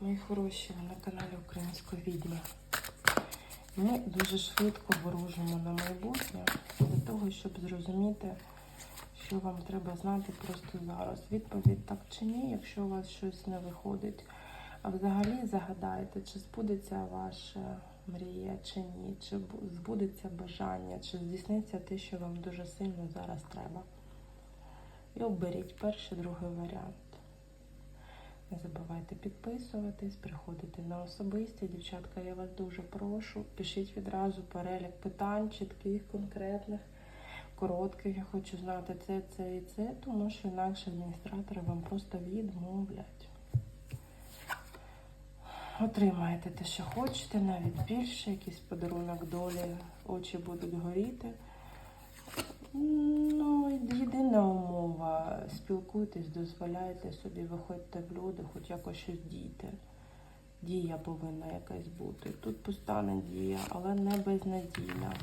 Мої хороші, ви на каналі Української відьми. Ми дуже швидко ворожимо на майбутнє для того, щоб зрозуміти, що вам треба знати просто зараз. Відповідь так чи ні, якщо у вас щось не виходить. А взагалі загадайте, чи збудеться ваша мрія, чи ні, чи збудеться бажання, чи здійсниться те, що вам дуже сильно зараз треба. І оберіть перший, другий варіант. Не забувайте підписуватись, приходити на особисті. Дівчатка, я вас дуже прошу. Пишіть відразу перелік питань, чітких, конкретних, коротких. Я хочу знати це, це і це, тому що інакше адміністратори вам просто відмовлять. Отримаєте те, що хочете, навіть більше, якийсь подарунок долі, очі будуть горіти. Спілкуйтесь, дозволяйте собі, виходьте в люди, хоч якось щось дійте. Дія повинна якась бути. Тут постане дія, але не безнадійна.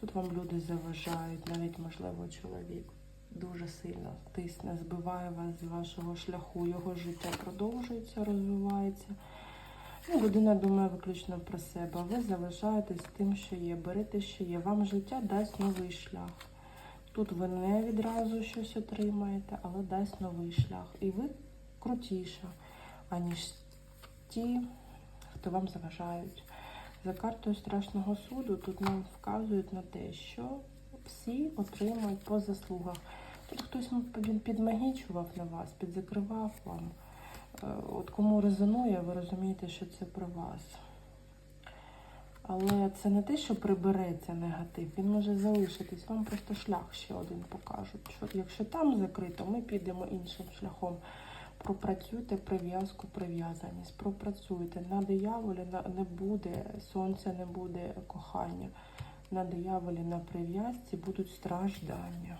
Тут вам люди заважають, навіть, можливо, чоловік дуже сильно тисне, збиває вас з вашого шляху. Його життя продовжується, розвивається. Ну, людина думає виключно про себе. Ви залишаєтесь тим, що є. Берете, що є. Вам життя дасть новий шлях. Тут ви не відразу щось отримаєте, але дасть новий шлях. І ви крутіша, аніж ті, хто вам заважають. За картою страшного суду тут нам вказують на те, що всі отримують по заслугах. Тут хтось ну, підмагічував на вас, підзакривав вам. Е, От кому резонує, ви розумієте, що це про вас. Але це не те, що прибереться негатив, він може залишитись. Вам просто шлях ще один покажуть. Що якщо там закрито, ми підемо іншим шляхом. Пропрацюйте прив'язку, прив'язаність. Пропрацюйте. На дияволі не буде сонця, не буде кохання. На дияволі, на прив'язці будуть страждання.